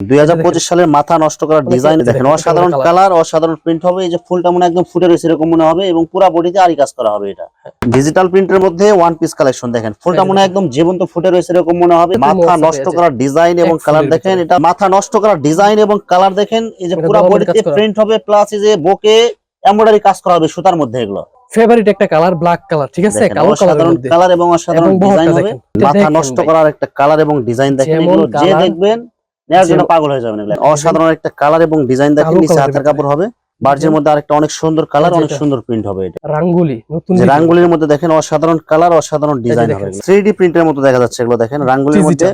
দুই হাজার পঁচিশ সালের মাথা নষ্ট করার ডিজাইন দেখেন, অসাধারণ কালার অসাধারণ প্রিন্ট হবে এই যে ফুলটা মনে একদম ফুটে রয়েছে এরকম মনে হবে এবং পুরো বডিতে আরি কাজ করা হবে এটা। ডিজিটাল প্রিন্টের মধ্যে ওয়ান পিস কালেকশন দেখেন ফুলটা মনে একদম জীবন্ত ফুটে রয়েছে এরকম মনে হবে। মাথা নষ্ট। করার ডিজাইন এবং কালার দেখেন এটা মাথা নষ্ট করার ডিজাইন এবং কালার দেখেন এই যে পুরো বডিতে প্রিন্ট হবে প্লাস এই যে বুকে এমব্রয়ডারি কাজ করা হবে সুতার মধ্যে এগুলো। ফেভারিট একটা কালার ব্ল্যাক কালার ঠিক আছে? কালো মধ্যে। কালার এবং অসাধারণ ডিজাইন হবে। মাথা নষ্ট। করার একটা কালার এবং ডিজাইন দেখেন যে দেখবেন নেওয়ার জন্য পাগল হয়ে যাবেন অসাধারণ একটা কালার এবং ডিজাইন দেখেন নিচে হাতের কাপড় হবে। বার্জের মধ্যে আরেকটা অনেক সুন্দর কালার অনেক সুন্দর প্রিন্ট হবে এটা। রাঙ্গুলি নতুন রাঙ্গুলির মধ্যে দেখেন অসাধারণ কালার অসাধারণ ডিজাইন হবে দেখেন। থ্রি ডি প্রিন্টের মতো দেখা যাচ্ছে এগুলো দেখেন রাঙ্গুলির মধ্যে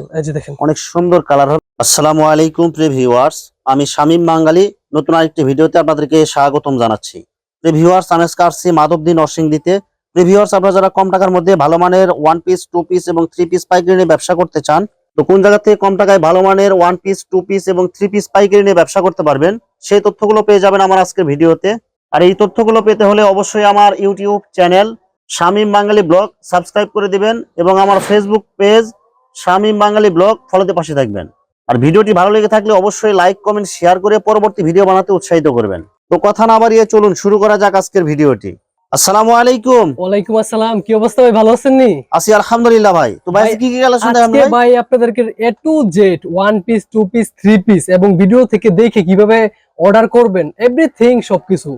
অনেক সুন্দর কালার হবে। আসসালামু আলাইকুম প্রিয় ভিউয়ার্স আমি শামীম বাঙালি নতুন আরেকটি ভিডিওতে আপনাদেরকে স্বাগতম জানাচ্ছি। প্রিয় ভিউয়ার্স আমি আসছি মাধবদী নরসিংদীতে। প্রিয় ভিউয়ার্স আপনারা যারা কম টাকার মধ্যে ভালো মানের ওয়ান পিস টু পিস এবং থ্রি পিস পাইকারি নিয়ে ব্যবসা করতে চান তো কোন জায়গা থেকে কম টাকায় ভালো মানের ওয়ান পিস টু পিস এবং থ্রি পিস পাইকারি নিয়ে ব্যবসা করতে পারবেন, সেই তথ্যগুলো পেয়ে যাবেন আমার আজকের ভিডিওতে। আর এই তথ্যগুলো পেতে হলে অবশ্যই আমার YouTube channel Shamim Bangali vlog subscribe করে দিবেন এবং আমার Facebook page Shamim Bangali vlog ফলোতে পাশে থাকবেন। আর ভিডিওটি ভালো লেগে থাকলে অবশ্যই লাইক কমেন্ট শেয়ার করে পরবর্তী ভিডিও বানাতে উৎসাহিত করবেন। তো কথা না বাড়িয়ে চলুন, শুরু করা যাক আজকের ভিডিওটি। আসসালামু আলাইকুম। ওয়ালাইকুম আসসালাম কি অবস্থা ভাই? ভালো আছেন নি? আসি আলহামদুলিল্লাহ ভাই। তো ভাই কি কি কালেকশন আজকে ভাই? ভাই আপনাদেরকে A to Z one piece two piece three piece এবং ভিডিও থেকে দেখে কীভাবে অর্ডার করবেন এভরিথিং সবকিছু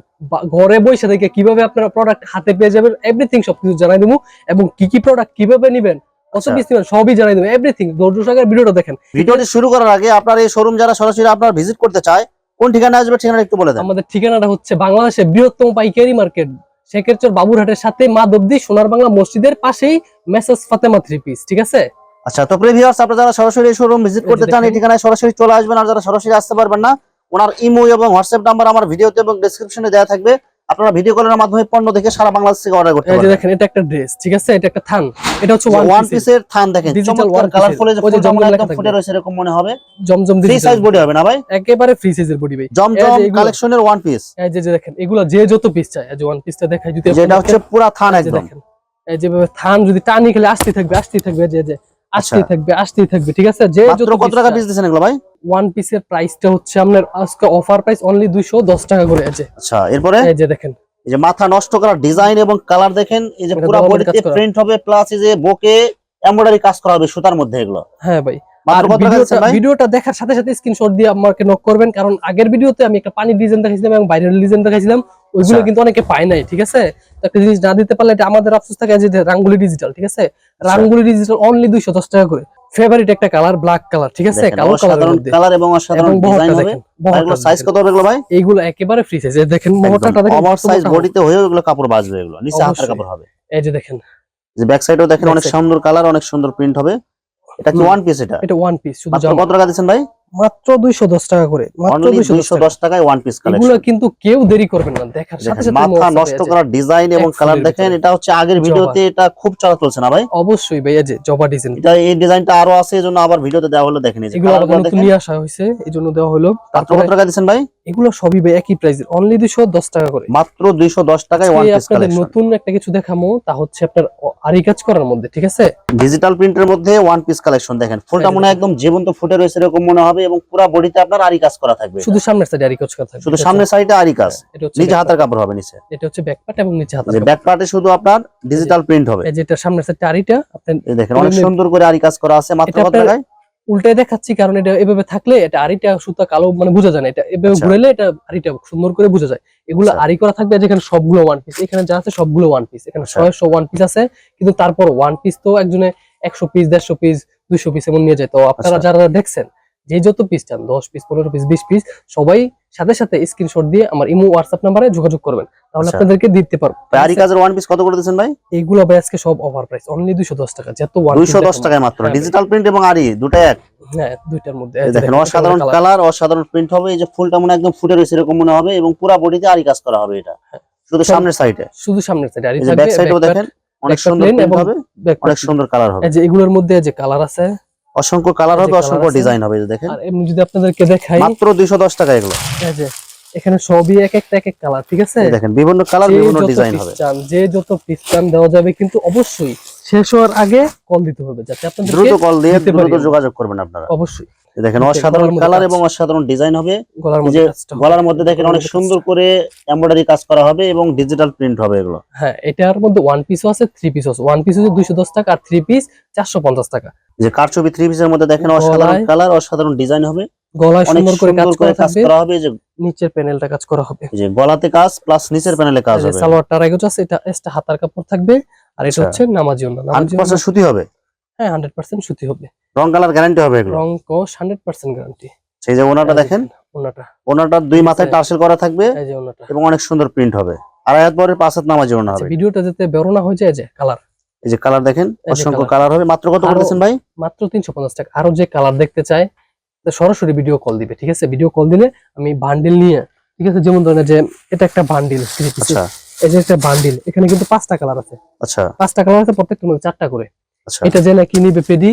ঘরে বসে থেকে কীভাবে আপনারা প্রোডাক্ট হাতে পেয়ে যাবেন এভরিথিং সবকিছু জানাই দেবো এবং কি কি প্রোডাক্ট কীভাবে নিবেন আচ্ছা। সবই জানাই দেবো। এভরিথিং ধৈর্য ভিডিওটা দেখেন। ভিডিওটি শুরু করার আগে আপনার এই শোরুম যারা সরাসরি আপনার ভিজিট করতে চায় কোন ঠিকানা আসবে ঠিকানা একটু বলে দেন। আমাদের ঠিকানাটা হচ্ছে বাংলাদেশের বৃহত্তম পাইকারি মার্কেট শেখেরচর বাবুরহাটের সাথে মা দব্দি সোনার বাংলা মসজিদের পাশেই মেসেজ ফাতেমা থ্রি পিস ঠিক আছে আচ্ছা তো প্রিভিয়াস আপনারা যারা সরাসরি শোরুম ভিজিট করতে চান এই। ঠিকানায় সরাসরি চলে আসবেন আর যারা সরাসরি আসতে পারবেন না ওনার ইমো এবং হোয়াটসঅ্যাপ নাম্বার আমার ভিডিওতে এবং ডেসক্রিপশনে দেওয়া থাকবে আপনারা ভিডিও কলের মাধ্যমে পণ্য দেখে সারা বাংলাদেশ থেকে অর্ডার করতে পারবেন। দেখেন এটা একটা ড্রেস ঠিক আছে? এটা একটা থান। এটা হচ্ছে ওয়ান পিসের থান দেখেন। কালারফুল যে একদম ফুটে। রয়েছে এরকম মনে হবে। জমজম ফ্রি সাইজ বডি হবে না ভাই? একেবারে ফ্রি সাইজের বডি ভাই। জমজম কালেকশনের ওয়ান পিস এই যে দেখেন এগুলো যে যত পিস চায় এই যে ওয়ান পিসটা দেখাই যদি যেটা হচ্ছে পুরা থান একদম। দেখেন এই যেভাবে থান যদি টানি খেলে আসতে থাকবে আসতে থাকবে যে যে আসতে আচ্ছা। থাকবে আসতে থাকবে ঠিক আছে? যে মাত্র কত টাকা পিস দিচ্ছেন এগুলো ভাই? ওয়ান পিসের প্রাইসটা হচ্ছে আপনার আজকে অফার প্রাইস অনলি 210 টাকা করে আছে। আচ্ছা এরপরে? এই যে দেখেন। এই যে মাথা নষ্ট করার ডিজাইন এবং কালার দেখেন এই যে পুরো বডিতে প্রিন্ট হবে প্লাস এই যে বুকে এমব্রয়ডারি কাজ করা হবে সুতার মধ্যে এগুলো। হ্যাঁ ভাই। আর ভিডিওটা দেখার সাথে সাথে স্ক্রিনশট দিয়ে আমাকে নক করবেন কারণ আগের ভিডিওতে আমি একটা পানির ডিজাইন দেখাইছিলাম এবং বাইরের ডিজাইন দেখাইছিলাম ওইগুলো আচ্ছা। কিন্তু অনেকে পায় নাই ঠিক আছে? একটা জিনিস না দিতে পারলে এটা আমাদের আফসোস থাকে যে রাঙ্গুলি ডিজিটাল ঠিক আছে? আচ্ছা। রাঙ্গুলি ডিজিটাল অনলি 210 টাকা করে। ফেভারিট একটা কালার ব্ল্যাক কালার ঠিক আছে? কালো কালার কালার এবং অসাধারণ ডিজাইন হবে। এগুলো সাইজ কত হবে এগুলো ভাই? এইগুলো একেবারে ফ্রি সাইজ দেখেন বহরটা দেখেন ওভার সাইজ বডিতে হয়ে এগুলো কাপড় বাজবে এগুলো। নিচে হাতের কাপড় হবে। হবে। এই যে দেখেন। যে ব্যাক সাইডও দেখেন অনেক সুন্দর কালার অনেক সুন্দর প্রিন্ট হবে। এটা কি ওয়ান পিস এটা? এটা ওয়ান পিস শুধু কত টাকা দিচ্ছেন ভাই? মাত্র 210 টাকা করে মাত্র 210 দুইশো দশ টাকায় ওয়ান পিস এগুলো কিন্তু কেউ দেরি করবেন না দেখার সাথে সাথে মাথা নষ্ট করার ডিজাইন এবং কালার দেখেন এটা হচ্ছে আগের ভিডিওতে এটা খুব চলা চলছে না ভাই? অবশ্যই ভাই এই যে জবা ডিজাইন এটা এই ডিজাইনটা আরও আছে এই জন্য আবার ভিডিওতে দেওয়া হলো দেখেন এই যে এগুলো নতুন নিয়ে আসা হয়েছে এই জন্য দেওয়া হলো। তারপরে কত টাকা ভাই? এগুলো সবই ভাই একই প্রাইস অনলি দুইশো দশ টাকা করে। মাত্র দুইশো দশ টাকায় ওয়ান পিস কালেকশন নতুন একটা কিছু দেখামো তা হচ্ছে আপনার আরি কাজ করার মধ্যে ঠিক আছে? ডিজিটাল প্রিন্টের মধ্যে ওয়ান পিস কালেকশন দেখেন ফুলটা মনে হয় একদম জীবন্ত ফুটে রয়েছে এরকম মনে হবে এবং পুরো বডিতে আপনার আরি কাজ করা থাকবে। শুধু সামনের সাইডে আরি কাজ করা থাকবে। শুধু সামনের সাইডে আরি কাজ। নিচে back হাতের কাপড় হবে নিচে। এটা হচ্ছে ব্যাক পার্ট এবং নিচে হাতের। ব্যাক পার্টে শুধু আপনার ডিজিটাল প্রিন্ট হবে। এই যেটা সামনের সাইডে আরিটা আপনি দেখেন অনেক সুন্দর করে আরি কাজ করা আছে। মাত্র কত টাকায়? উল্টে দেখাচ্ছি কারণ এটা এভাবে থাকলে এটা আরিটা সুতা কালো মানে বোঝা যায় না। এটা এভাবে আচ্ছা। ঘুরাইলে এটা আরিটা সুন্দর করে বোঝা যায়। এগুলো আচ্ছা। আরি করা থাকবে যেখানে সবগুলো ওয়ান পিস এখানে যা আছে সবগুলো ওয়ান পিস এখানে আচ্ছা। ছয়শো ওয়ান পিস আছে কিন্তু তারপর ওয়ান পিস তো একজনে একশো পিস দেড়শো পিস দুইশো পিস এমন নিয়ে যায়। তো আপনারা। যারা দেখছেন যে যত পিস চান দশ পিস পনেরো পিস বিশ পিস সবাই সাথে সাথে স্ক্রিনশট দিয়ে আমার ইমো হোয়াটসঅ্যাপ নাম্বারে যোগাযোগ করবেন। তাহলে আচ্ছা। আপনাদেরকে দিতে পারব। আরি কাজের ওয়ান পিস কত করে দিচ্ছেন ভাই? এইগুলো ভাই আজকে সব ওভার প্রাইস অনলি দুইশো দশ টাকা যত ওয়ান দুইশো দশ টাকায় মাত্র হ্যাঁ, ডিজিটাল প্রিন্ট এবং আরি দুটাই এক? হ্যাঁ দুইটার মধ্যে দেখেন অসাধারণ কালার অসাধারণ প্রিন্ট হবে এই যে ফুলটা মনে একদম ফুটে রয়েছে এরকম মনে হবে এবং পুরো বডিতে আরি কাজ করা হবে এটা। শুধু সামনের সাইডে শুধু সামনের সাইডে আরি এই থাকবে ব্যাক সাইডেও দেখেন অনেক সুন্দর প্রিন্ট হবে অনেক সুন্দর কালার হবে। এই যে এগুলোর মধ্যে যে কালার আছে অসংখ্য কালার হবে অসংখ্য। ডিজাইন হবে দেখেন। আর এমনি যদি আপনাদেরকে দেখাই মাত্র দুইশো দশ টাকা এগুলো। এই যে এখানে সবই এক একটা এক এক কালার ঠিক আছে? দেখেন বিভিন্ন কালার বিভিন্ন ডিজাইন হবে। যে যত পিস চান দেওয়া যাবে কিন্তু অবশ্যই শেষ হওয়ার আগে কল দিতে হবে যাতে আপনাদের দ্রুত কল দিয়ে দ্রুত যোগাযোগ করবেন আপনারা। অবশ্যই। দেখেন অসাধারণ কালার এবং অসাধারণ ডিজাইন হবে। গলার মধ্যে যে গলার মধ্যে দেখেন অনেক সুন্দর করে এমব্রয়ডারি কাজ করা হবে এবং ডিজিটাল প্রিন্ট হবে এগুলো। হ্যাঁ এটার মধ্যে ওয়ান পিসও আছে থ্রি পিসও আছে। ওয়ান পিস হচ্ছে দুইশো দশ টাকা আর থ্রি পিস চারশো পঞ্চাশ টাকা। যে কারচুপি থ্রি পিসের মধ্যে দেখেন অসাধারণ কালার অসাধারণ ডিজাইন হবে। গলায় সুন্দর করে কাজ করা হবে যে নিচের প্যানেলটা কাজ করা হবে। যে গলাতে কাজ প্লাস নিচের প্যানেলে কাজ হবে। সালোয়ারটা আছে এটা হাতার কাপড় থাকবে। আর এটা আচ্ছা। হচ্ছে নামাজি ওন্না। নামাজি সুতি হবে? হ্যাঁ হান্ড্রেড পার্সেন্ট সুতি হবে। রং কালার গ্যারান্টি হবে এগুলো? রং হান্ড্রেড পার্সেন্ট গ্যারান্টি সেই যে ওনাটা দেখেন? ওনাটা। ওনাটার দুই মাথায়। টার্সেল করা থাকবে এই যে ওনাটা। এবং অনেক সুন্দর প্রিন্ট হবে। আড়াই হাত পরে পাঁচ হাত নামাজি ওনা আচ্ছা, হবে। ভিডিওটা যাতে বেরো না হয়ে যায় যে কালার এই যে কালার দেখেন অসংখ্য কালার হবে। মাত্র কত আরো- করতেছেন ভাই? মাত্র তিনশো পঞ্চাশ টাকা। আরও যে কালার দেখতে চায় তো সরাসরি ভিডিও কল দিবে ঠিক আছে? ভিডিও কল দিলে আমি বান্ডিল নিয়ে ঠিক আছে? যেমন ধরেন যে এটা একটা বান্ডিল আচ্ছা। এই যে একটা বান্ডিল এখানে কিন্তু পাঁচটা কালার আছে। আচ্ছা। পাঁচটা কালার আছে প্রত্যেকটার মধ্যে চারটা করে। আচ্ছা। এটা যে নাকি নিবে পেডি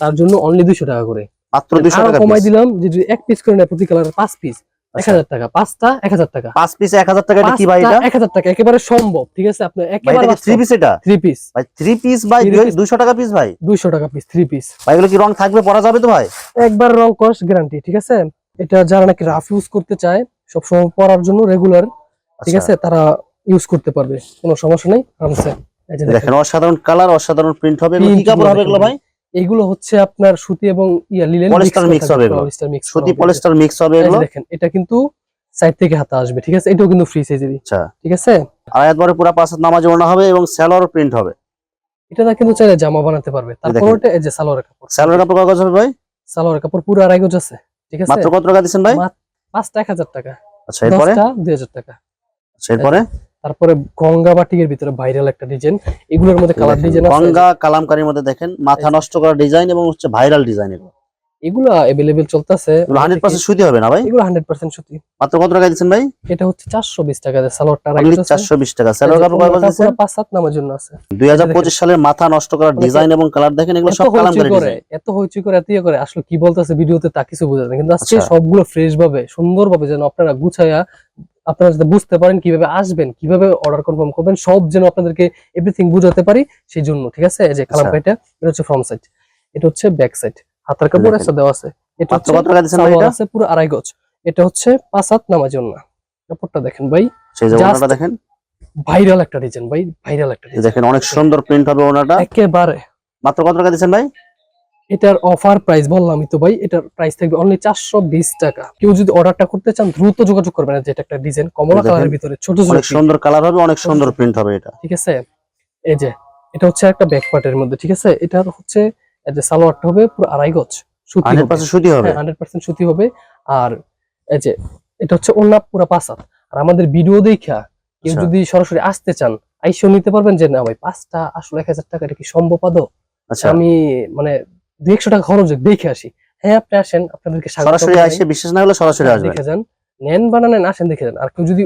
তার জন্য অনলি দুইশো টাকা করে। মাত্র আরও টাকা কমাই দিলাম যে যদি এক পিস করে নেয় প্রতি কালার পাঁচ পিস এক আচ্ছা, হাজার টাকা। পাঁচটা এক হাজার টাকা। পাঁচ পিস এক হাজার টাকা কি ভাই এটা? এক হাজার টাকা একেবারে সম্ভব ঠিক আছে? আপনার একেবারে থ্রি পিস এটা? থ্রি পিস ভাই থ্রি পিস ভাই Three টাকা পিস ভাই। দুইশো টাকা পিস থ্রি পিস ভাই এগুলো কি রং থাকবে পরা যাবে তো ভাই? একবার রং কস্ট গ্যারান্টি ঠিক আছে? এটা যারা নাকি রাফ ইউজ করতে চায় সবসময় পরার জন্য রেগুলার ঠিক আচ্ছা, আছে? তারা ইউজ করতে পারবে কোনো সমস্যা নেই। আরামসে দেখেন দেখেন। অসাধারণ কালার অসাধারণ প্রিন্ট হবে। কি কাপড় হবে এগুলো ভাই? এইগুলো হচ্ছে আপনার সুতি এবং ইয়া লিলেন Polyester mix হবে এগুলো। পলিস্টার মিক্স সুতি পলিস্টার মিক্স হবে এগুলো। দেখেন এটা কিন্তু সাইড থেকে হাতা আসবে ঠিক আছে? এটাও কিন্তু ফ্রি সাইজেরই আচ্ছা। ঠিক আছে? আড়াই হাত পরে পাঁচ হাত নামাজ ওড়না হবে এবং স্যালোয়ার প্রিন্ট হবে। এটা না কিন্তু চাইলে জামা বানাতে পারবে। তারপর ওটা এই যে সালোয়ার কাপড়। স্যালোয়ার কাপড় কত হবে ভাই? সালোয়ার কাপড় পুরো আড়াই গজ আছে ঠিক আছে? মাত্র কত টাকা দিচ্ছেন ভাই? মাত্র পাঁচটা এক হাজার টাকা। আচ্ছা এরপরে? দশটা দুই হাজার টাকা। আচ্ছা এরপরে? তারপরে গঙ্গা বাটিকের ভিতরে ভাইরাল একটা ডিজাইন এগুলোর মধ্যে কালার দেখেন, ডিজাইন আছে গঙ্গা কালামকারীর মধ্যে দেখেন মাথা এই যে। নষ্ট করা ডিজাইন এবং হচ্ছে ভাইরাল ডিজাইন এগুলো এগুলো अवेलेबल চলতেছে এগুলো হান্ড্রেড পার্সেন্ট সুতি হবে না ভাই এগুলো হান্ড্রেড পার্সেন্ট সত্যি মাত্র কত টাকা দিচ্ছেন ভাই এটা হচ্ছে চারশো বিশ টাকা দিয়ে সালোয়ারটা অনলি চারশো বিশ টাকা স্যালোয়ার কাপড় কয় দিচ্ছেন পুরো পাঁচ সাত নামার জন্য আছে দুই হাজার পঁচিশ সালের মাথা নষ্ট করার অনেকে- ডিজাইন এবং কালার দেখেন এগুলো এত সব হইচই কালামকারী করে ডিজাইন এত হইচই করে এত ইয়ে করে আসলে কি বলতেছে ভিডিওতে তা কিছু বোঝা যায় না। কিন্তু আজকে আচ্ছা। সবগুলো ফ্রেশ ভাবে সুন্দর ভাবে যেন আপনারা গুছাইয়া আপনারা যাতে বুঝতে পারেন কীভাবে আসবেন কীভাবে অর্ডার কনফার্ম করবেন সব যেন আপনাদেরকে এভরিথিং বুঝাতে পারি সেই জন্য ঠিক আছে? এই যে কালাম আচ্ছা। এটা হচ্ছে ফ্রন্ট সাইড এটা হচ্ছে ব্যাক সাইড হাতার কাপড়। একটা দেওয়া আছে। এটা কত টাকা দিচ্ছেন ভাই এটা? আছে পুরো আড়াই গজ। এটা হচ্ছে পাঁচ হাত নামার জন্য। কাপড়টা দেখেন ভাই সেই ওনাটা দেখেন। ভাইরাল একটা ডিজাইন ভাই ভাইরাল একটা দেখেন অনেক সুন্দর প্রিন্ট হবে ওনাটা। একেবারে। মাত্র কত টাকা দিচ্ছেন ভাই? এটার অফার প্রাইস বললামই তো ভাই এটার প্রাইস থাকবে অনলি চারশো বিশ টাকা। কেউ যদি অর্ডারটা করতে চান দ্রুত যোগাযোগ করবেন। যেটা একটা ডিজাইন কমলা কালারের ভিতরে ছোট ছোট সুন্দর কালার হবে অনেক সুন্দর প্রিন্ট হবে এটা। ঠিক আছে? এই যে এটা হচ্ছে একটা ব্যাক পার্টের মধ্যে ঠিক আছে? এটার হচ্ছে এই যে সালোয়ারটা হবে পুরো আড়াই গজ সুতি হবে। সুতি হবে। হান্ড্রেড পার্সেন্ট সুতি হবে। আর এই যে এটা হচ্ছে ওন্না পুরো পাঁচাত আর আমাদের ভিডিও দেখা কেউ আচ্ছা। যদি সরাসরি আসতে চান আইসেও নিতে পারবেন যে না ভাই পাঁচটা আসলে এক হাজার টাকা এটা কি সম্ভব আদৌ? আচ্ছা। আমি মানে দুই একশো টাকা খরচ দেখে আসি। হ্যাঁ আপনি আসেন আপনাদেরকে সরাসরি আসে বিশ্বাস না হলে সরাসরি হ্যাঁ, আসবে দেখে যান নেন বানানেন আসেন দেখে যান। আর কেউ যদি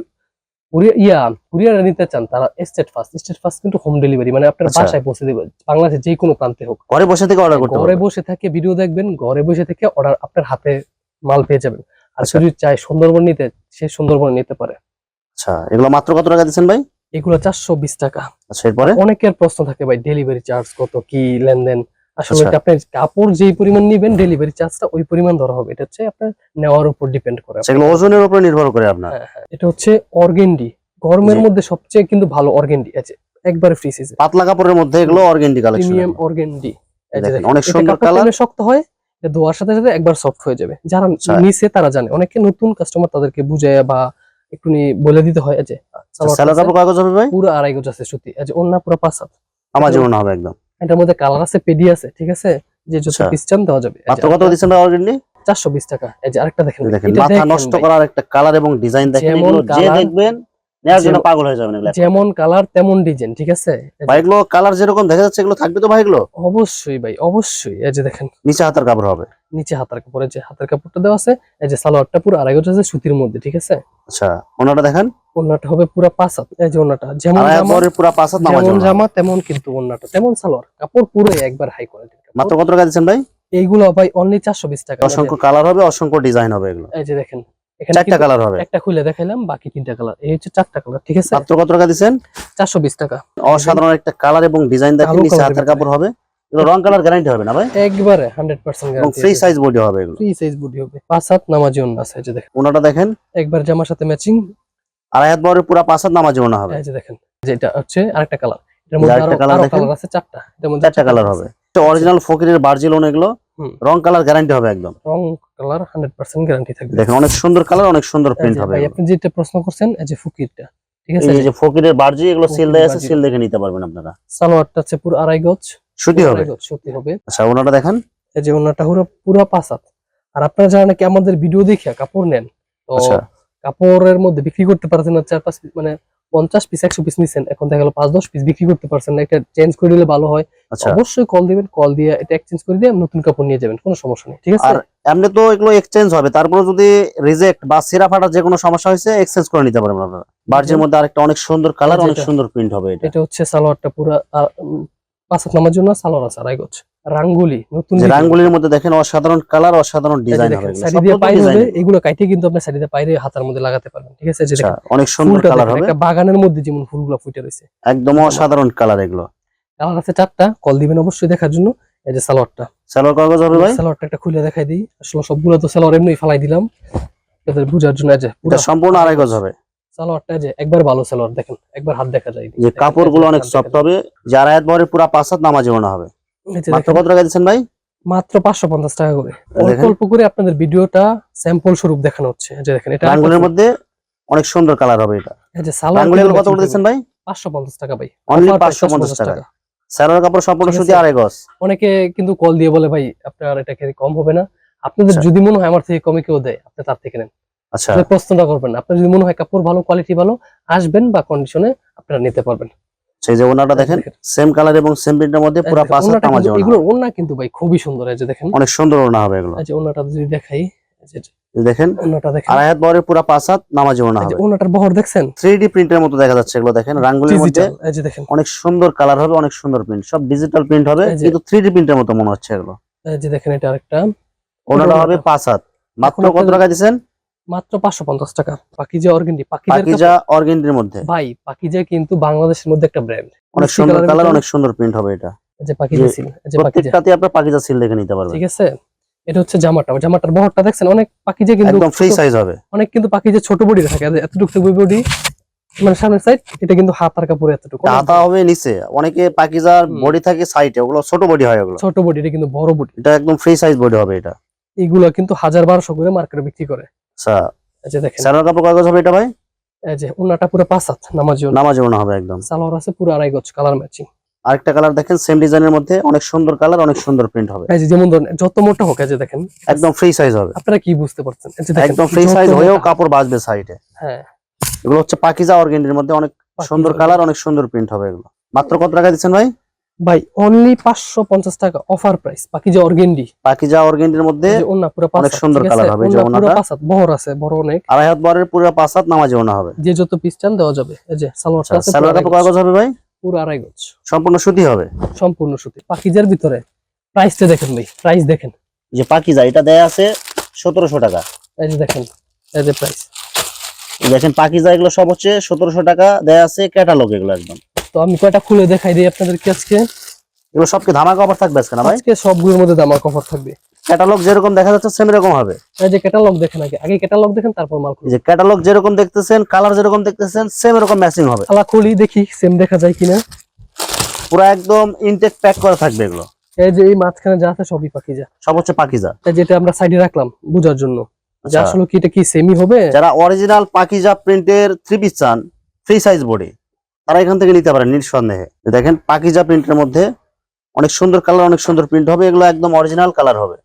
ইয়া কুরিয়ার নিতে চান তারা স্টেট ফাস্ট স্টেট ফাস্ট কিন্তু হোম ডেলিভারি মানে আপনার আচ্ছা। বাসায় পৌঁছে দেবে বাংলাদেশের যে কোনো প্রান্তে হোক। ঘরে বসে থেকে অর্ডার করতে ঘরে বসে থেকে ভিডিও দেখবেন ঘরে বসে থেকে অর্ডার আপনার হাতে মাল পেয়ে যাবেন। আর আচ্ছা। যদি চায় সুন্দরবন নিতে সে সুন্দরবন নিতে পারে। আচ্ছা এগুলো মাত্র কত টাকা দিচ্ছেন ভাই? এগুলো চারশো বিশ টাকা। আচ্ছা এরপরে? অনেকের প্রশ্ন থাকে ভাই ডেলিভারি চার্জ কত কি লেনদেন? আসলে আচ্ছা। এটা আপনি কাপড় যেই পরিমাণ নিবেন ডেলিভারি চার্জটা ওই পরিমাণ ধরা হবে। এটা হচ্ছে আপনার নেওয়ার উপর ডিপেন্ড করে সেগুলো ওজনের উপরে নির্ভর করে আপনার। হ্যাঁ, হ্যাঁ। এটা হচ্ছে অর্গেন্ডি। গরমের মধ্যে সবচেয়ে কিন্তু ভালো অর্গেন্ডি। আছে একবারে ফ্রি সাইজ পাতলা কাপড়ের মধ্যে এগুলো অর্গেন্ডি কালেকশন প্রিমিয়াম অর্গেন্ডি। অনেক সুন্দর colour। শক্ত হয় এটা ধোয়ার সাথে সাথে একবার সফট হয়ে যাবে। যারা আচ্ছা। নিচে তারা জানে। অনেকে নতুন কাস্টমার তাদেরকে বুঝে বা একটুনি বলে দিতে হয় যে আছে, কাপড় কাগজ হবে ভাই? পুরো আড়াই গজ আছে সুতি। যে অন্য পুরো পাঁচ হাত। আমার জীবন হবে একদম। এটার মধ্যে কালার আছে পেডি আছে ঠিক আছে? যে যত আচ্ছা। পিস চান দেওয়া যাবে। মাত্র কত দিচ্ছেন চারশো বিশ টাকা। এই যে আরেকটা দেখেন মাথা নষ্ট। করার একটা কালার এবং ডিজাইন দেখেন যেমন এগুলো যে দেখবেন নেওয়ার জন্য পাগল হয়ে যাবেন এগুলো যেমন কালার তেমন ডিজাইন ঠিক আছে? এই যে ভাই এগুলো কালার যেরকম দেখা যাচ্ছে এগুলো থাকবে তো ভাই এগুলো? অবশ্যই ভাই অবশ্যই। এই যে দেখেন। নিচে হাতার কাপড় হবে। নিচে হাতার কাপড় যে হাতের কাপড়টা দেওয়া আছে এই যে সালোয়ারটা পুরো আড়াই গজ আছে সুতির মধ্যে ঠিক আছে? আচ্ছা ওনাটা দেখেন। ওন্নাটা হবে পুরো পাঁচ হাত এই যে ওন্নাটা যেমন হাত জামা পাঁচ হাত নামাজ যেমন জামা তেমন কিন্তু ওন্নাটা তেমন সালোয়ার। কাপড় পুরোই একবার হাই কোয়ালিটির মাত্র কত টাকা দিচ্ছেন ভাই? এইগুলো ভাই অনলি চারশো বিশ টাকা। অসংখ্য কালার হবে অসংখ্য ডিজাইন হবে এগুলো। এই যে দেখেন এখানে চারটা কালার হবে। একটা খুলে দেখাইলাম বাকি তিনটা কালার এই হচ্ছে চারটা কালার ঠিক আছে? মাত্র কত টাকা দিচ্ছেন? চারশো বিশ টাকা। অসাধারণ একটা কালার এবং ডিজাইন দেখেন নিচে হাতের কাপড় হবে। এগুলো রং কালার গ্যারান্টি হবে না ভাই? একবারে হান্ড্রেড পার্সেন্ট এবং ফ্রি সাইজ বডি হবে এগুলো। ফ্রি সাইজ বডি হবে। পাঁচ হাত নামাজি অন্য আছে দেখেন। ওনাটা দেখেন। একবার জামার সাথে ম্যাচিং আড়াই হাত বরের পুরা পাঁচ হাত নামাজি ওনা হবে। এই যে দেখেন যেটা হচ্ছে আরেকটা কালার এটার মধ্যে আরও। কালার আছে চারটা। এটার মধ্যে চারটা কালার হবে। অরিজিনাল ফকিরের বার্জিলন এগুলো হুম। রং কালার গ্যারান্টি হবে একদম। রং কালার হান্ড্রেড পার্সেন্ট গ্যারান্টি থাকবে। দেখেন অনেক সুন্দর কালার অনেক সুন্দর প্রিন্ট হবে ভাই আপনি যেটা প্রশ্ন করছেন এই যে ফুকিরটা ঠিক আছে? এই যে ফকিরের বার্জি এগুলো সিল দেয়া আছে সিল দেখে নিতে পারবেন আপনারা। সালোয়ারটা হচ্ছে পুরো আড়াই গজ। সুতি হবে? সুতি হবে। আচ্ছা ওনাটা দেখেন। এই যে ওনাটা পুরো পুরো পাঁচ আর আপনারা যারা নাকি আমাদের ভিডিও দেখে কাপড় নেন তো আচ্ছা। কাপড়ের মধ্যে বিক্রি করতে পারছেন না চার পাঁচ মানে পঞ্চাশ পিস একশো পিস নিছেন এখন দেখা গেল পাঁচ দশ পিস বিক্রি করতে পারছেন না এটা চেঞ্জ করে দিলে ভালো হয়। আচ্ছা। অবশ্যই কল দিবেন কল দিয়ে এটা এক্সচেঞ্জ করে দিয়ে নতুন কাপড় নিয়ে যাবেন কোনো সমস্যা নেই ঠিক আছে? আর এমনি তো এগুলো এক্সচেঞ্জ হবে তারপরে যদি রিজেক্ট বা সিরা ফাটা যে কোনো সমস্যা হয়েছে এক্সচেঞ্জ করে নিতে পারবেন আপনারা। বার্জির মধ্যে আরেকটা অনেক সুন্দর কালার অনেক সুন্দর প্রিন্ট হবে এটা। এটা হচ্ছে সালোয়ারটা পুরো পাঁচ নামার জন্য সালোয়ার আছে আড়াই গজ। রাঙ্গুলি নতুন। রাঙ্গুলির মধ্যে দেখেন অসাধারণ কালার অসাধারণ ডিজাইন হবে এগুলো। দিয়ে পাইরে হবে। এগুলো। কাইটে কিন্তু আপনার শাড়িতে পাইরে হাতার মধ্যে লাগাতে পারবেন ঠিক আছে? এই যে আচ্ছা, অনেক সুন্দর কালার হবে। একটা বাগানের মধ্যে যেমন ফুলগুলো ফুটে রয়েছে। একদম অসাধারণ কালার এগুলো। কালার আছে চারটা কল দিবেন অবশ্যই দেখার জন্য এই যে সালোয়ারটা। সালোয়ার কাগজ হবে ভাই? সালোয়ারটা একটা খুলে দেখাই দিই। আসলে সবগুলো তো সালোয়ার এমনি ফালাই দিলাম এদের বুঝার জন্য এই যে পুরো সম্পূর্ণ আড়াই গজ হবে। সালোয়ারটা যে একবার ভালো সালোয়ার দেখেন একবার হাত দেখা যায়। যে কাপড়গুলো অনেক সফট হবে যে আড়াই হাত বরের পুরা পাঁচ হাত নামাজি ওনা হবে। মাত্র কত টাকা দিচ্ছেন ভাই? মাত্র পাঁচশো পঞ্চাশ টাকা করে। অল্প করে আপনাদের ভিডিওটা স্যাম্পল স্বরূপ দেখানো হচ্ছে। যে দেখেন এটা রাঙ্গুলির মধ্যে অনেক সুন্দর কালার হবে এটা। এই যে সালোয়ার কত করে দিচ্ছেন ভাই? পাঁচশো পঞ্চাশ টাকা ভাই। অনলি পাঁচশো পঞ্চাশ 550 টাকা। সালোয়ার কাপড় সম্পূর্ণ সুতি। আড়াই গজ। অনেকে কিন্তু কল দিয়ে বলে ভাই আপনার এটা কম হবে না। আপনাদের আচ্ছা। যদি মনে হয় আমার থেকে কমে কেউ দেয় আপনি তার থেকে নেন। আচ্ছা। প্রশ্নটা করবেন আপনার যদি মনে হয় কাপড় ভালো কোয়ালিটি ভালো আসবেন বা কন্ডিশনে আপনারা নিতে পারবেন। সেই যে ওনাটা দেখেন সেম কালার এবং সেম প্রিন্টের মধ্যে পুরো পাঁচ হাত কিন্তু- ওনা। এগুলো ওন্না কিন্তু ভাই খুবই সুন্দর এই যে দেখেন। অনেক সুন্দর ওনা হবে এগুলো। যে ওন্নাটা যদি দেখাই দেখেন ওন্নাটা দেখেন। আড়াই হাত বরের পুরো পাঁচ হাত নামাজি ওনা হবে। বহর দেখছেন? থ্রি প্রিন্টের মতো দেখা যাচ্ছে এগুলো দেখেন রাঙ্গুলির মধ্যে। এই যে দেখেন। অনেক সুন্দর কালার হবে অনেক সুন্দর প্রিন্ট সব ডিজিটাল প্রিন্ট হবে কিন্তু থ্রি ডি প্রিন্টের মতো মনে হচ্ছে এগুলো। এই যে দেখেন এটা আরেকটা। ওনাটা হবে পাঁচ হাত। মাত্র কত টাকা দিচ্ছেন? মাত্র পাঁচশো পঞ্চাশ টাকা। পাকিজা অর্গেন্ডি পাকিজা অর্গেন্ডির মধ্যে। ভাই পাকিজা কিন্তু বাংলাদেশের মধ্যে একটা ব্র্যান্ড অনেক সুন্দর কালার অনেক সুন্দর প্রিন্ট হবে এটা। যে পাকিজা সিল যে পাকিজা। প্রত্যেকটাতে আপনার পাকিজা সিল দেখে নিতে পারবেন। ঠিক আছে? এটা হচ্ছে জামাটা। জামাটার বহরটা দেখছেন? অনেক পাকিজা কিন্তু একদম ফ্রি ছোট- সাইজ হবে। অনেক কিন্তু পাকিজা ছোট বডি থাকে। এত- এতটুকু বডি মানে সামনের সাইড এটা কিন্তু হাতার কাপড় এতটুকু। হাতা হবে নিচে। অনেকে পাকিজার। বডি থাকে সাইডে ওগুলো ছোট বডি হয় ওগুলো। ছোট বডি এটা কিন্তু বড় বডি এটা একদম ফ্রি সাইজ বডি হবে এটা। এগুলো কিন্তু হাজার বারোশো করে মার্কেটে বিক্রি করে। আচ্ছা দেখেন। সালোয়ার কাপড় হবে এটা ভাই? এই যে ওনাটা পুরো পাঁচ হাত নামাজি ওনা। নামাজ ওনা হবে একদম। সালোয়ার আছে পুরো আড়াই গজ কালার ম্যাচিং আরেকটা কালার দেখেন সেম ডিজাইনের মধ্যে অনেক সুন্দর কালার অনেক সুন্দর প্রিন্ট হবে। এই যে যেমন ধরেন যত মোটা হোক এই যে দেখেন। একদম ফ্রি সাইজ হবে। আপনারা কি বুঝতে পারছেন? এই যে দেখেন একদম ফ্রি সাইজ হয়েও কাপড় বাঁচবে সাইডে হ্যাঁ। এগুলো হচ্ছে পাকিজা অর্গেন্ডির মধ্যে অনেক সুন্দর কালার অনেক সুন্দর প্রিন্ট হবে এগুলো। মাত্র কত টাকা দিচ্ছেন ভাই? ভাই অনলি পাঁচশো পঞ্চাশ টাকা অফার প্রাইস বাকি যে অর্গেন্ডি পাকিজা অর্গেন্ডির মধ্যে ওনা পুরো অনেক সুন্দর আছে? হবে, যে পুরো বহর আছে বড় অনেক। আড়াই হাত বরের পুরো পাঁচ হাত নামাজে ওনা হবে। যে যত পিস চান দেওয়া যাবে। এই যে সালোয়ারটা আছে পুরো সালোয়ার আড়াই গজ, কাগজ হবে ভাই? পুরো আড়াই গজ। সম্পূর্ণ সুতি হবে? সম্পূর্ণ সুতি। পাকিজার ভিতরে প্রাইসটা দেখেন ভাই প্রাইস দেখেন। যে পাকিজা এটা দেয়া আছে সতেরোশো টাকা। এই যে দেখেন এই যে প্রাইস দেখেন পাকিজা এগুলো সব হচ্ছে সতেরোশো টাকা দেয়া আছে ক্যাটালগ এগুলো একদম। তো আমি কয়টা খুলে দেখাই দিই আপনাদেরকে আজকে। এগুলো সব কি ধামাকা অফার থাকবে আজকে না ভাই? আজকে সবগুলোর মধ্যে দামার কভার থাকবে। ক্যাটালগ যেরকম দেখা যাচ্ছে সেম এরকম হবে। এই যে ক্যাটালগ দেখেন আগে আগে ক্যাটালগ দেখেন তারপর মাল এই যে ক্যাটালগ যেরকম দেখতেছেন কালার যেরকম দেখতেছেন সেম এরকম ম্যাচিং হবে। খালা খুলি দেখি সেম দেখা যায় কিনা। পুরো একদম ইনটেক প্যাক করা থাকবে এগুলো। এই যে এই মাঝখানে যা আছে সবই পাকিজা। সব হচ্ছে পাকিজা। এই যেটা আমরা সাইডে রাখলাম বোঝার জন্য। যে আচ্ছা। আসলে কি এটা কি সেমি হবে? যারা অরিজিনাল পাকিজা প্রিন্টের থ্রি পিস চান ফ্রি সাইজ বডি তারা এখান থেকে নিতে পারেন নিঃসন্দেহে। দেখেন পাকিজা প্রিন্টের মধ্যে অনেক সুন্দর কালার অনেক সুন্দর প্রিন্ট হবে। এগুলো একদম অরিজিনাল কালার হবে।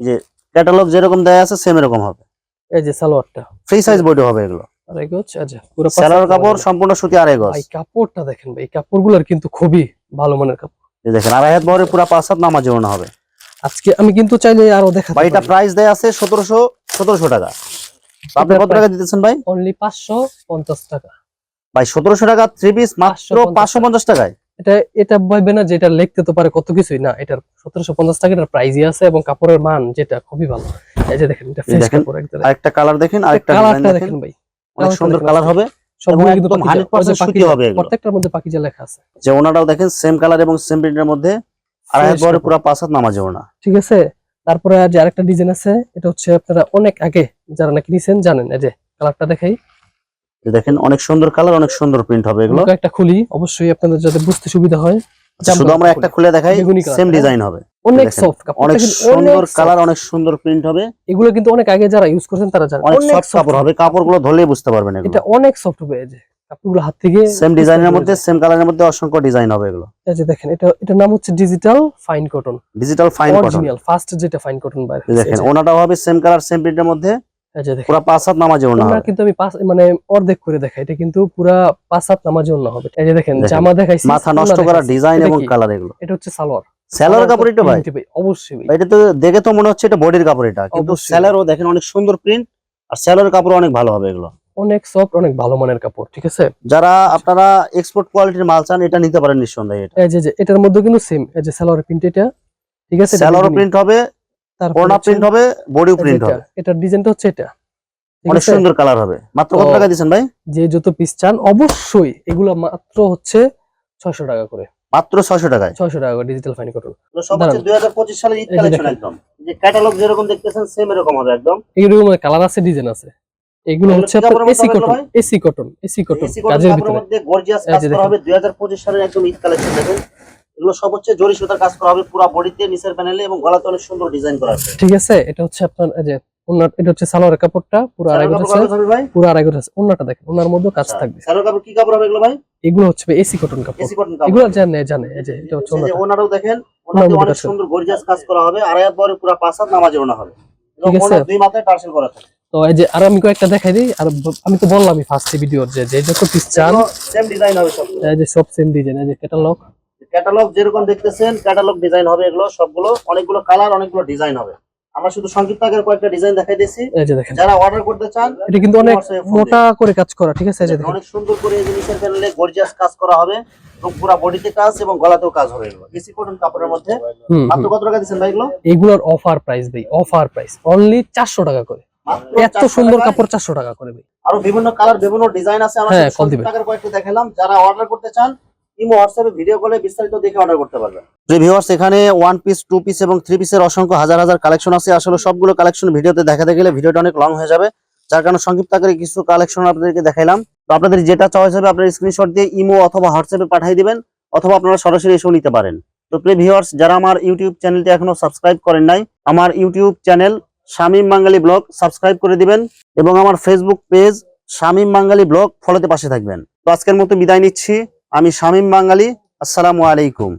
এই যে ক্যাটালগ যেরকম দেয়া আছে সেম এরকম হবে। এই যে সালোয়ারটা। ফ্রি সাইজ বডি হবে এগুলো। আড়াই গজ আচ্ছা পুরো সালোয়ার কাপড় সম্পূর্ণ সুতি আড়াই গজ। ভাই কাপড়টা দেখেন ভাই কাপড়গুলোর কিন্তু খুবই ভালো মানের কাপড়। এই দেখেন আড়াই হাত পুরো পাঁচ হাত নামাজ হবে। আজকে আমি কিন্তু চাইলে আরও ভাই এটা প্রাইস দেয়া আছে টাকা। আপনি কত টাকা দিতেছেন ভাই? অনলি পাঁচশো পঞ্চাশ টাকা। ভাই সতেরোশো টাকা থ্রি পিস মাত্র পাঁচশো পঞ্চাশ টাকায়। এটা এটা ভাববে না যে এটা লিখতে তো পারে কত কিছুই। না এটার সতেরোশো পঞ্চাশ টাকা এটার প্রাইজই আছে এবং কাপড়ের মান যেটা খুবই ভালো। এই যে দেখেন এটা ফ্রেশ কাপড় একদম আরেকটা কালার দেখেন আরেকটা কালারটা দেখেন। ভাই। অনেক সুন্দর কালার হবে। সবগুলো কিন্তু 100% সুতি হবে প্রত্যেকটার মধ্যে পাকিজা লেখা আছে। যে ওনাটাও দেখেন সেম কালার এবং সেম প্রিন্টের মধ্যে আড়াই হাত Fresh বহরে কাপড়। পুরো পাঁচ হাত নামাজেও না ঠিক আছে? তারপরে আর যে আরেকটা ডিজাইন আছে এটা হচ্ছে আপনারা অনেক আগে যারা নাকি নিছেন জানেন এই যে কালারটা দেখাই। দেখেন অনেক সুন্দর কালার অনেক সুন্দর প্রিন্ট হবে এগুলো। একটা খুলি অবশ্যই আপনাদের যাতে বুঝতে সুবিধা হয়। শুধু আমরা একটা খুলে দেখাই সেম হ্যাঁ? ডিজাইন হবে। অনেক সফট কাপড়। অনেক সুন্দর কালার অনেক সুন্দর প্রিন্ট হবে। এগুলো কিন্তু অনেক আগে যারা ইউজ করছেন তারা জানেন। অনেক সফট কাপড় হবে কাপড়গুলো ধরলেই বুঝতে পারবেন এগুলো। এটা অনেক সফট হবে এই যে কাপড়গুলো হাত থেকে সেম ডিজাইনের মধ্যে সেম কালারের মধ্যে অসংখ্য ডিজাইন হবে এগুলো। এই যে দেখেন এটা এটার নাম হচ্ছে digital fine cotton digital fine cotton original first যেটা ফাইন কটন বাইরে দেখেন ওনাটাও হবে সেম কালার সেম প্রিন্টের মধ্যে। পুরো পাঁচ হাত ওনার কিন্তু আমি পাঁচ মানে অর্ধেক করে দেখাই এটা কিন্তু পুরা পাঁচ অন্য হবে। এই যে দেখেন দেখেন, জামা দেখাইছি মাথা নষ্ট করা ডিজাইন এবং কালার এগুলো। এটা হচ্ছে সালোয়ার। স্যালোয়ার কাপড় এটা ভাই? ভাই অবশ্যই এটা তো দেখে তো মনে হচ্ছে এটা বডির কাপড় এটা কিন্তু দেখেন অনেক সুন্দর প্রিন্ট আর স্যালোয়ার কাপড় অনেক ভালো হবে এগুলো। অনেক সফট অনেক ভালো মানের কাপড় ঠিক আছে? যারা আপনারা এক্সপোর্ট কোয়ালিটির মাল চান এটা নিতে পারেন নিঃসন্দেহে এটা। এই যে এটার মধ্যে কিন্তু সেম এই যে প্রিন্ট এটা ঠিক আছে? প্রিন্ট হবে ওড়না প্রিন্ট হবে বডিও প্রিন্ট হবে। এটার ডিজাইনটা হচ্ছে এটা। অনেক সুন্দর কালার হবে। মাত্র কত টাকা দিচ্ছেন ভাই? যে যত পিস চান অবশ্যই এগুলো মাত্র হচ্ছে ছয়শো টাকা করে। মাত্র ছয়শো টাকায়? ছয়শো টাকা ডিজিটাল ফাইন কটন সব হচ্ছে দুই হাজার পঁচিশ সালের ঈদ কালেকশন একদম। যে ক্যাটালগ যেরকম দেখতেছেন সেম এরকম হবে একদম। এগুলো কালার আছে ডিজাইন আছে। এগুলো হচ্ছে AC cotton AC cotton AC cotton কাজের ভিতরে। গর্জিয়াস কাজ করা হবে দুই হাজার পঁচিশ সালের একদম ঈদ কালেকশন দেখেন। এগুলো সব হচ্ছে জরি সুতার কাজ করা হবে পুরো বডিতে নিচের প্যানেলে এবং গলাতে অনেক সুন্দর ডিজাইন করা আছে। ঠিক আছে এটা হচ্ছে আপনার এই যে ওনার এটা হচ্ছে সালোয়ারের কাপড়টা পুরো আড়াই গজ আছে। পুরো আড়াই গজ আছে। ওনাটা দেখেন ওনার মধ্যে কাজ আচ্ছা, থাকবে। স্যালোর কাপড় কি কাপড় হবে এগুলো ভাই? এগুলো হচ্ছে এসি কটন কাপড়। এসি কটন কাপড়। এগুলো জানে জানে এই যে এটা হচ্ছে ওনাটা ওনারও দেখেন ওনাতে অনেক সুন্দর গর্জিয়াস কাজ করা হবে। আড়াই বড় পুরো পাঁচ হাত নামাজে ওনা হবে। ঠিক আছে। দুই মাথায় টার্সেল করা থাকে। তো এই যে আর আমি কয়েকটা দেখাই দিই। আর আমি তো বললামই ফার্স্ট ভিডিওর যে যে যত পিস চান। সেম ডিজাইন হবে সব এই যে সব সেম ডিজাইন এই যে ক্যাটালগ ক্যাটালগ যেরকম দেখতেছেন ক্যাটালগ ডিজাইন হবে এগুলো সবগুলো অনেকগুলো কালার অনেকগুলো ডিজাইন হবে। আমরা শুধু সংক্ষিপ্ত আকারে কয়েকটা ডিজাইন দেখাই দিয়েছি যারা অর্ডার করতে চান এটা কিন্তু অনেক মোটা করে কাজ করা ঠিক আছে? অনেক সুন্দর করে এই জিনিসের প্যানেলে গর্জিয়াস কাজ করা হবে এবং পুরো বডিতে কাজ এবং গলাতেও কাজ হবে এগুলো। এসি কটন কাপড়ের মধ্যে। হুম মাত্র কত টাকা দিচ্ছেন ভাই এগুলো? এগুলোর অফার প্রাইস ভাই অফার প্রাইস অনলি চারশো টাকা করে। এত সুন্দর কাপড় চারশো টাকা করে ভাই। আরও বিভিন্ন কালার বিভিন্ন ডিজাইন আছে। আমরা হ্যাঁ, টাকার কয়েকটা দেখালাম। যারা অর্ডার করতে চান ইমো হোয়াটসঅ্যাপে ভিডিও কলে বিস্তারিত দেখে অর্ডার করতে পারবেন। ভিউয়ার্স এখানে ওয়ান পিস টু পিস এবং থ্রি পিসের অসংখ্য হাজার হাজার কালেকশন আছে। আসলে সবগুলো কালেকশন ভিডিওতে দেখাতে গেলে ভিডিওটা অনেক লং হয়ে যাবে। যার কারণে সংক্ষিপ্ত আকারে কিছু কালেকশন আপনাদেরকে দেখাইলাম। তো আপনাদের যেটা চয়েস হবে, আপনার স্ক্রিনশট দিয়ে ইমো অথবা হোয়াটসঅ্যাপে পাঠিয়ে দিবেন, অথবা আপনারা সরাসরি এসেও নিতে পারেন। তো প্রিয় যারা আমার ইউটিউব চ্যানেলটি এখনও সাবস্ক্রাইব করেন নাই, আমার YouTube channel Shamim Bangali blog subscribe করে দিবেন এবং আমার Facebook page Shamim Bangali blog ফলোতে পাশে থাকবেন। তো আজকের মতো বিদায় নিচ্ছি। আমি শামীম বাঙালি আসসালামু আলাইকুম।